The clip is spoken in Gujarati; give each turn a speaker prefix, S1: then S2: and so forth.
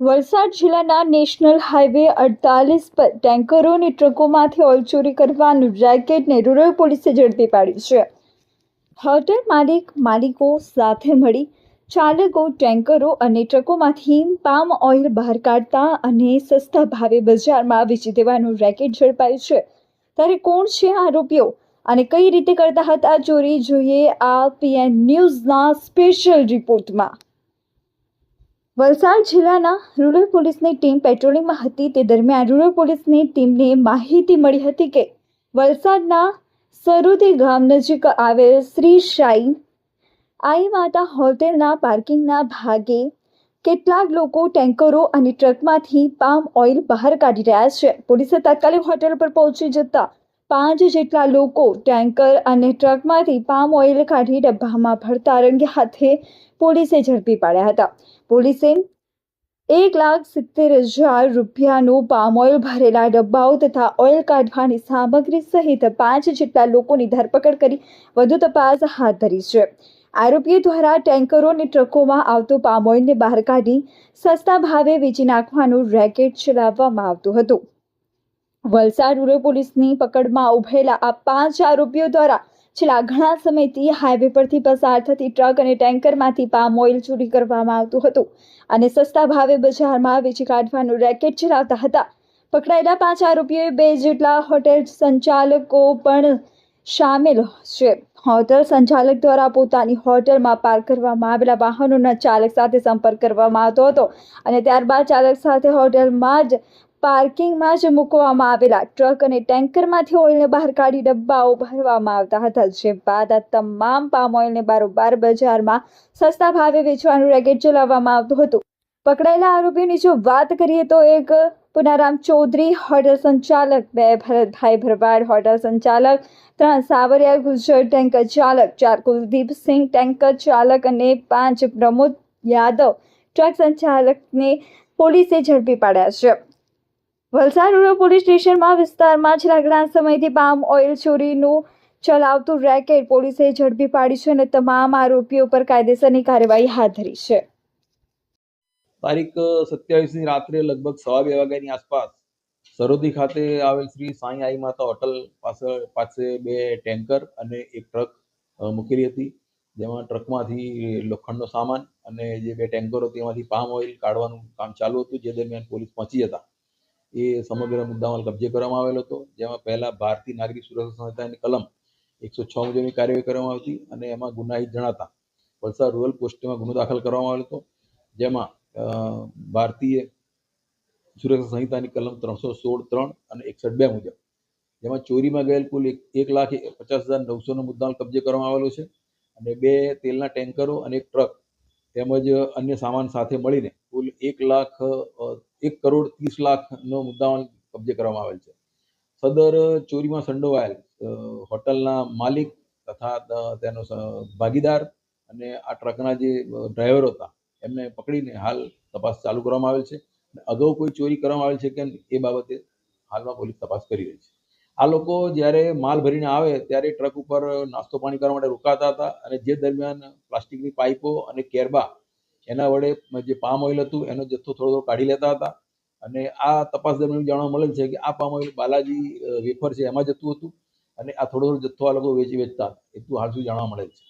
S1: વલસાડ જિલ્લાના નેશનલ હાઈવે અડતાલીસ પર ટેન્કરો અને ટ્રકોમાંથી ઓઇલ ચોરી કરવાનું રેકેટને રૂરલ પોલીસે ઝડપી પાડ્યું છે. હોટેલ માલિક, માલિકો સાથે મળી ચાલકો, ટેન્કરો અને ટ્રકોમાંથી પામ ઓઇલ બહાર કાઢતા અને સસ્તા ભાવે બજારમાં વેચી દેવાનું રેકેટ ઝડપાયું છે. ત્યારે કોણ છે આરોપીઓ અને કઈ રીતે કરતા હતા ચોરી જોઈએ આ પીએન ન્યૂઝના સ્પેશિયલ રિપોર્ટમાં. વલસાડ જિલ્લાના રૂરલ પોલીસની ટીમ પેટ્રોલિંગમાં હતી. તે દરમિયાન રૂરલ પોલીસની ટીમને માહિતી મળી હતી કે વલસાડના સરુદી ગામ નજીક આવેલ શ્રી સાઈ આઈ માતા હોટેલના પાર્કિંગના ભાગે કેટલાક લોકો ટેન્કરો અને ટ્રકમાંથી પામ ઓઇલ બહાર કાઢી રહ્યા છે. પોલીસે તાત્કાલિક હોટેલ પર પહોંચી જતા પાંચ જેટલા લોકો ટેન્કર અને ટ્રકમાંથી પામ ઓઇલ કાઢી ડબ્બામાં ભરતા રંગે હાથે પોલીસે ઝડપી પાડ્યા હતા. પોલીસે એક લાખ સિત્તેર હજાર રૂપિયાનું પામ ઓઇલ ભરેલા ડબ્બાઓ તથા ઓઇલ કાઢવાની સામગ્રી સહિત પાંચ જેટલા લોકોની ધરપકડ કરી વધુ તપાસ હાથ ધરી છે. આરોપીઓ દ્વારા ટેન્કરો અને ટ્રકોમાં આવતું પામ ઓઇલને બહાર કાઢી સસ્તા ભાવે વેચી નાખવાનું રેકેટ ચલાવવામાં આવતું હતું. વલસાડ રૂરલ પોલીસની પકડમાં ઉભેલા આ પાંચ આરોપીઓ દ્વારા છેલ્લા ઘણા સમયથી હાઈવે પરથી પસાર થતી ટ્રક અને ટેન્કરમાંથી પામ ઓઇલ ચોરી કરવામાં આવતું હતું અને સસ્તા ભાવે બજારમાં વેચી કાઢવાનું રેકેટ ચલાવતા હતા. પકડાયેલા પાંચ આરોપીઓએ બે જેટલા હોટેલ સંચાલકો પણ સામેલ છે. હોટેલ સંચાલક દ્વારા પોતાની હોટેલમાં પાર્ક કરવામાં આવેલા વાહનોના ચાલક સાથે સંપર્ક કરવામાં આવતો હતો અને ત્યારબાદ ચાલક સાથે હોટેલમાં જ પાર્કિંગમાં જ મૂકવામાં આવેલા ટ્રક અને ટેન્કરમાંથી ઓઇલને બહાર કાઢી ડબ્બાઓ ભરવામાં આવતા હતા. જે બાદ આ તમામ પામ ઓઇલને બારોબાર બજારમાં સસ્તા ભાવે વેચવાનું રેકેટ ચલાવવામાં આવતું હતું. પકડાયેલા આરોપીઓની જો વાત કરીએ તો એક પુનારામ ચૌધરી, હોટલ સંચાલક, બે ભરતભાઈ ભરવાડ, હોટલ સંચાલક, ત્રણ સાવરિયા ગુજર ટેન્કર ચાલક, ચાર કુલદીપસિંહ ટેન્કર ચાલક અને પાંચ પ્રમોદ યાદવ ટ્રક સંચાલકને પોલીસે ઝડપી પાડ્યા છે. વલસાડ રૂરલ પોલીસ સ્ટેશનમાં વિસ્તારમાં છેલ્લા ઘણા સમયથી પામ ઓઇલ ચોરીનું ચલાવતું રેકેટ પોલીસે ઝડપી પાડી છે અને તમામ આરોપીઓ પર કાયદેસરની કાર્યવાહી હાથ ધરી છે.
S2: તારીખ સત્યાવીસની રાત્રે લગભગ સવા બે વાગ્યાની આસપાસ સરોદી ખાતે આવેલ શ્રી સાંઈ આઈ માતા હોટલ પાસે પાસે બે ટેન્કર અને એક ટ્રક મૂકેલી હતી. જેમાં ટ્રકમાંથી લોખંડનો સામાન અને જે બે ટેન્કરો તેમાંથી પામ ઓઇલ કાઢવાનું કામ ચાલુ હતું, જે દરમિયાન પોલીસ પહોંચી હતા એ સમગ્ર મુદ્દામાં કબજે કરવામાં આવેલો હતો, જેમાં પહેલા ભારતીય નાગરિક સુરક્ષા સંહિતાની કલમ એકસો છ મુજબની કાર્યવાહી કરવામાં આવી હતી અને એમાં ગુનાહિત જણાતા વલસાડ રૂરલ પોસ્ટમાં ગુનો દાખલ કરવામાં આવેલો હતો, જેમાં ભારતીય સુરક્ષા સંહિતાની કલમ ત્રણસો સોળ ત્રણ અને એકસઠ બે મુજબ, જેમાં ચોરીમાં ગયેલ કુલ એક લાખ પચાસ હજાર નવસોનો મુદ્દામાલ કબજે કરવામાં આવેલો છે અને બે તેલના ટેન્કરો અને એક ટ્રક તેમજ અન્ય સામાન સાથે મળીને કુલ એક લાખ એક કરોડ ત્રીસ લાખનો મુદ્દાઓ કબજે કરવામાં આવેલ છે. સદર ચોરીમાં સંડોવાયેલ હોટલના માલિક તથા તેનો ભાગીદાર અને આ ટ્રકના જે ડ્રાઈવરો હતા, એમને પકડીને હાલ તપાસ ચાલુ કરવામાં આવેલ છે. અગાઉ કોઈ ચોરી કરવામાં આવેલ છે કે એ બાબતે હાલમાં પોલીસ તપાસ કરી રહી છે. આ લોકો જ્યારે માલ ભરીને આવે, ત્યારે ટ્રક ઉપર નાસ્તો પાણી કરવા માટે રોકાતા હતા અને જે દરમિયાન પ્લાસ્ટિકની પાઇપો અને કેરબા એના વડે જે પામ ઓઇલ હતું, એનો જથ્થો થોડો થોડો કાઢી લેતા હતા. અને આ તપાસ દરમિયાન જાણવા મળેલ છે કે આ પામ ઓઇલ બાલાજી વેફર છે, એમાં જતું હતું અને આ થોડો થોડો જથ્થો આ લોકો વેચી વેચતા એટલું હાલ સુધી જાણવા મળેલ છે.